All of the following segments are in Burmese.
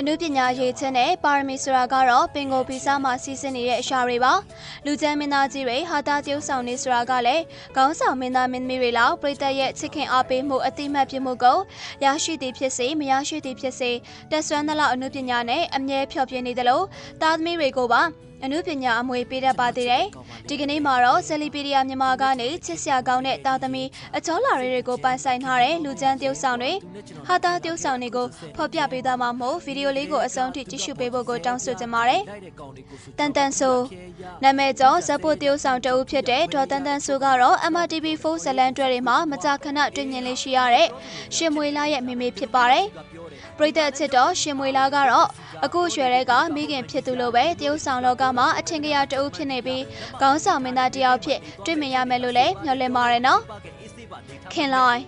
အနုပညာရေးချင်းနဲ့ပါရမီဆိုတာကတော့ပင်ကိုပီစာမှာစီးဆင်းနေတဲ့အရာတွေပါလူချမ်းမင်းသားကြီးတွေဟာတာတရုပ်ဆောင်နေဆိုတာကလည်းခေါင်းဆောင်မင်းသားမင်းသမီးတွေလောက်ပြည်သက်ရဲ့ချစ်ခင်အားပေးမှုအတိမတ်ဖြစ်မှုကိုရရှိသည်ဖြစ်စေမရရှိသည်ဖြစ်စေတက်ဆွမ်းသလောက်အနုပညာနဲ့အမြဲဖြောပြနေသလိုသားသမီးတွေကိုပါအနုပညာအမွေပေးတတ်ပါသေးတယ်။ဒီကနေ့မှာတော့ဆယ်လီပီဒီယာမြန်မာကနေချစ်စရာကောင်းတဲ့တာသမီအချောလာရေးတွေကိုပိုင်ဆိုင်ထားတဲ့လူချမ်းတရုပ်ဆောင်တွေဟာတာတရုပ်ဆောင်တွေကိုဖော်ပြပေးသားမှာမို့ဗီဒီယိုလေးကိုအဆုံးထိကြည့်ရှုပေးဖို့ကိုတောင်းဆိုချင်ပါတယ်။တန်တန်ဆိုနာမည်ကျော်ဇက်ဖို့တရုပ်ဆောင်တအုပ်ဖြစ်တဲ့ဒေါ်တန်တန်ဆိုကတော့ MRTV4 ဇလန်တွဲတွေမှာမကြာခဏတွေ့မြင်လေးရှိရတဲ့ရှင်မွေလာရဲ့မိမိဖြစ်ပါတယ်။ ပရိသတ်အချစ်တော်ရှင်မွေလာကတော့အခုရွယ်တဲ့ကမိခင်ဖြစ်သူလိုပဲတရုတ်ဆောင်လောကမှာအထင်ကရတအုပ်ဖြစ်နေပြီးခေါင်းဆောင်မင်းသားတယောက်ဖြစ်တွေ့မြင်ရမယ်လို့လည်းမျှော်လင့်ပါတယ်နော်ခင်လိုက်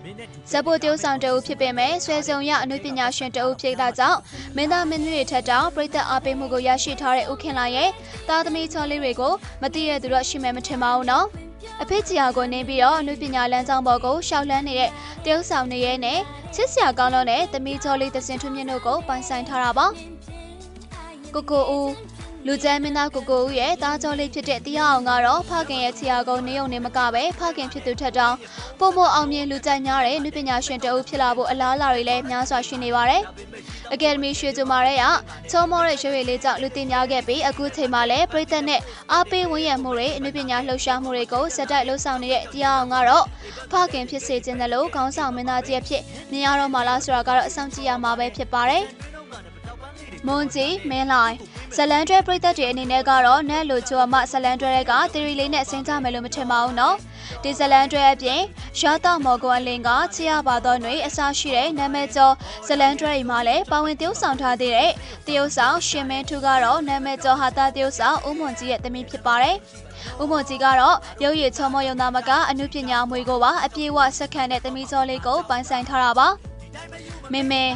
ဇက်ပိုတရုတ်ဆောင်တအုပ်ဖြစ်ပေမဲ့ဆွဲစုံရအနုပညာရှင်တအုပ်ဖြစ်တာကြောင့်မင်းသားမင်းသမီးတွေထက်တောင်ပြည်သက်အားပေးမှုကိုရရှိထားတဲ့ဦးခင်လိုက်ရဲ့သားသမီးချောလေးတွေကိုမသိရသူတော့ရှိမယ်မထင်ပါဘူးနော် အဖေကြီးယာကိုနေပြီးတော့အနုပညာလမ်းကြောင်းပေါ်ကိုရှောက်လန်းနေတဲ့တရုတ်ဆောင်နေရဲ့နဲ့ချစ်စရာကောင်းလို့နဲ့သမီးချောလေးသစင်ထွန်းမြင့်တို့ကိုပိုင်ဆိုင်ထားတာပါကိုကိုဦး လူကျမ်းမင်းသားကိုကိုဦးရဲ့တားကြောလေးဖြစ်တဲ့တရားအောင်ကတော့ဖခင်ရဲ့ခြေရာကုန်းနေုံနေမကပဲဖခင်ဖြစ်သူထက်တောင်ပုံမအောင်မြင်လူကျမ်းများတဲ့လူပညာရှင်တအုပ်ဖြစ်လာဖို့အလားအလာတွေလည်းများစွာရှိနေပါတယ်။အကယ်ဒမီရွှေကျူမာရဲကချောမောတဲ့ရွှေရည်လေးကြောင့်လူသိများခဲ့ပြီးအခုချိန်မှာလည်းပြည်သက်နဲ့အားပေးဝန်းရံမှုတွေအနုပညာလှုပ်ရှားမှုတွေကိုစက်တိုက်လှုပ်ဆောင်နေတဲ့တရားအောင်ကတော့ဖခင်ဖြစ်စေခြင်းတယ်လို့ခေါင်းဆောင်မင်းသားကြီးအဖြစ်မြင်ရတော့မှလားဆိုတာကတော့အဆောင်ကြည့်ရမှာပဲဖြစ်ပါတယ်။မွန်ကြီးမင်းလိုက် ဇလန်တွဲပြည်သက်တွေအနေနဲ့ကတော့နက်လိုချိုအမဇလန်တွဲတွေကသီရီလေးနဲ့ဆင်းကြမယ်လို့မထင်ပါဘူးနော်ဒီဇလန်တွဲအပြင်ရှားတော့မော်ကွန်လင်ကချီရပါတော့တွေအစားရှိတဲ့နာမည်ကျော်ဇလန်တွဲတွေမှာလည်းပါဝင်တရုပ်ဆောင်ထားသေးတဲ့တရုပ်ဆောင်ရှင်မင်းထူကတော့နာမည်ကျော်ဟာတာတရုပ်ဆောင်ဦးမွန်ကြီးရဲ့သမီးဖြစ်ပါတယ်ဥမ္မကြီးကတော့ရုပ်ရည်ချောမောယုံသားမကအနုပညာအမွေကိုပါအပြည့်အဝဆက်ခံတဲ့သမီးစောလေးကိုပိုင်ဆိုင်ထားတာပါမင်းမင်း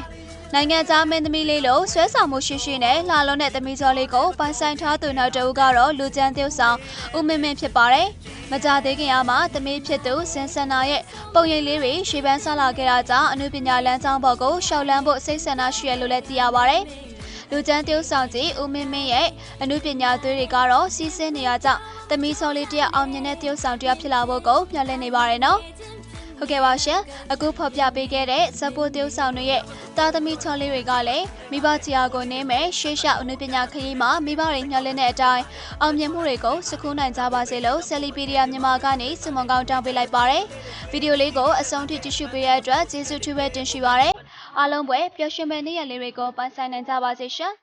နိုင်ငံသားမင်းသမီးလေးလို့ဆွဲဆောင်မှုရှိရှိနဲ့လှလုံးတဲ့သမီးစောလေးကိုပိုင်ဆိုင်ထားသူနောက်တဦးကတော့လူကျန်းသင်းဆောင်ဦးမင်းမင်းဖြစ်ပါတယ်။မကြသေးခင်ကမှသမီးဖြစ်သူစင်စန္နာရဲ့ပုံရိပ်လေးတွေရှေ့ပန်းဆလာခဲ့တာကြောင့်အနုပညာလမ်းကြောင်းဘော်ကိုရှောက်လန်းဖို့စိတ်ဆန္ဒရှိရလို့လည်းသိရပါတယ်။လူကျန်းတရုပ်ဆောင်ကြီးဦးမင်းမင်းရဲ့အနုပညာသွေးတွေကတော့စီးဆင်းနေရကြောင်းသမီးစောလေးတယောက်အောင်မြင်တဲ့တရုပ်ဆောင်တယောက်ဖြစ်လာဖို့ကိုမျှော်လင့်နေပါတယ်နော်။ ဟုတ်ကဲ့ပါရှင်အခုဖော်ပြပေးခဲ့တဲ့ဇပိုတရုပ်ဆောင်တွေရဲ့တာသမီချောလေးတွေကလည်းမိဘကြီးအားကိုနင်းမဲ့ရှေးရှောက်အနုပညာခရီးမှာမိဘတွေမျှော်လင့်တဲ့အတိုင်းအောင်မြင်မှုတွေကိုစကူးနိုင်ကြပါစေလို့ဆယ်လီပီဒီယာမြန်မာကနေစမွန်ကောင်းတောင်းပေးလိုက်ပါတယ်ဗီဒီယိုလေးကိုအဆုံးထိကြည့်ရှုပေးရတဲ့အတွက်ကျေးဇူးထူးပဲတင်ရှိပါတယ်အားလုံးပဲပျော်ရွှင်မဲ့နေ့ရက်လေးတွေကိုပိုင်ဆိုင်နိုင်ကြပါစေရှင်